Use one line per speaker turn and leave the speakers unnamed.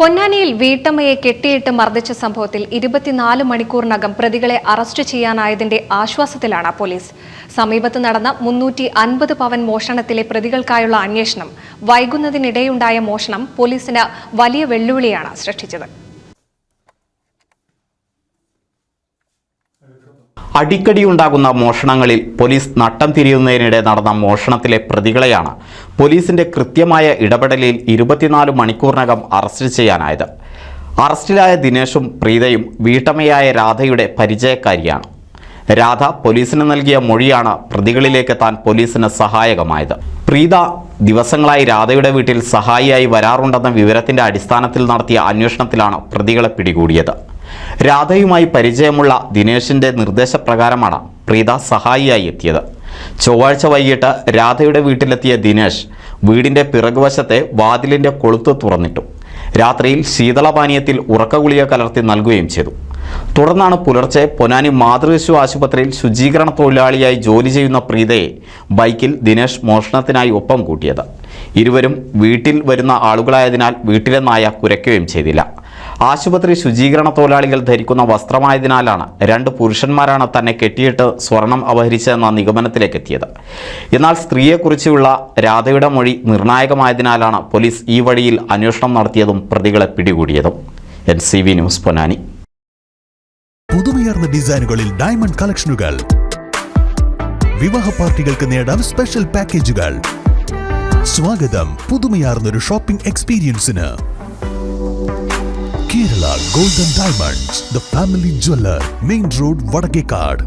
പൊന്നാനിയിൽ വീട്ടമ്മയെ കെട്ടിയിട്ട് മർദ്ദിച്ച സംഭവത്തിൽ ഇരുപത്തിനാല് മണിക്കൂറിനകം പ്രതികളെ അറസ്റ്റ് ചെയ്യാനായതിന്റെ ആശ്വാസത്തിലാണ് പോലീസ്. സമീപത്ത് നടന്ന മുന്നൂറ്റി അൻപത് പവൻ മോഷണത്തിലെ പ്രതികൾക്കായുള്ള അന്വേഷണം വൈകുന്നതിനിടെയുണ്ടായ മോഷണം പോലീസിന് വലിയ വെല്ലുവിളിയാണ് സൃഷ്ടിച്ചത്.
അടിക്കടി ഉണ്ടാകുന്ന മോഷണങ്ങളിൽ പോലീസ് നട്ടം തിരിയുന്നതിനിടെ നടന്ന മോഷണത്തിലെ പ്രതികളെയാണ് പോലീസിന്റെ കൃത്യമായ ഇടപെടലിൽ ഇരുപത്തിനാല് മണിക്കൂറിനകം അറസ്റ്റ് ചെയ്യാനായത്. അറസ്റ്റിലായ ദിനേശും പ്രീതയും വീട്ടമ്മയായ രാധയുടെ പരിചയക്കാരിയാണ്. രാധ പോലീസിന് നൽകിയ മൊഴിയാണ് പ്രതികളിലേക്ക് താൻ പോലീസിന് സഹായകമായത്. പ്രീത ദിവസങ്ങളായി രാധയുടെ വീട്ടിൽ സഹായിയായി വരാറുണ്ടെന്ന വിവരത്തിന്റെ അടിസ്ഥാനത്തിൽ നടത്തിയ അന്വേഷണത്തിലാണ് പ്രതികളെ പിടികൂടിയത്. രാധയുമായി പരിചയമുള്ള ദിനേശിന്റെ നിർദ്ദേശപ്രകാരമാണ് പ്രീത സഹായിയായി എത്തിയത്. ചൊവ്വാഴ്ച വൈകിട്ട് രാധയുടെ വീട്ടിലെത്തിയ ദിനേശ് വീടിന്റെ പിറകുവശത്തെ വാതിലിന്റെ കൊളുത്ത് തുറന്നിട്ടു. രാത്രിയിൽ ശീതളപാനീയത്തിൽ ഉറക്കഗുളിക കലർത്തി നൽകുകയും ചെയ്തു. തുടർന്നാണ് പുലർച്ചെ പൊന്നാനി മാതൃശിശു ആശുപത്രിയിൽ ശുചീകരണ തൊഴിലാളിയായി ജോലി ചെയ്യുന്ന പ്രീതയെ ബൈക്കിൽ ദിനേശ് മോഷണത്തിനായി ഒപ്പം കൂട്ടിയത്. ഇരുവരും വീട്ടിൽ വരുന്ന ആളുകളായതിനാൽ വീട്ടിലെ നായ കുരയ്ക്കുകയും ചെയ്തില്ല. ആശുപത്രി ശുചീകരണ തൊഴിലാളികൾ ധരിക്കുന്ന വസ്ത്രമായതിനാലാണ് രണ്ട് പുരുഷന്മാരാണ് തന്നെ കെട്ടിയിട്ട് സ്വർണം അപഹരിച്ചതെന്ന നിഗമനത്തിലേക്ക് എത്തിയത് എന്നാൽ സ്ത്രീയെക്കുറിച്ചുള്ള രാധയുടെ മൊഴി നിർണായകമായതിനാലാണ് പോലീസ് ഈ വഴിയിൽ അന്വേഷണം നടത്തിയതും പ്രതികളെ പിടികൂടിയതും. N C V news Ponnani.
പുതുമയർന്ന ഡിസൈനുകളിൽ ഡയമണ്ട് കളക്ഷനുകൾ. വിവാഹ പാർട്ടികൾക്ക് നേടാൻ സ്പെഷ്യൽ പാക്കേജുകൾ. സ്വാഗതം പുതുമയാർന്നൊരു ഷോപ്പിംഗ് എക്സ്പീരിയൻസിന്. golden diamonds the family jeweller main road Vadakkekad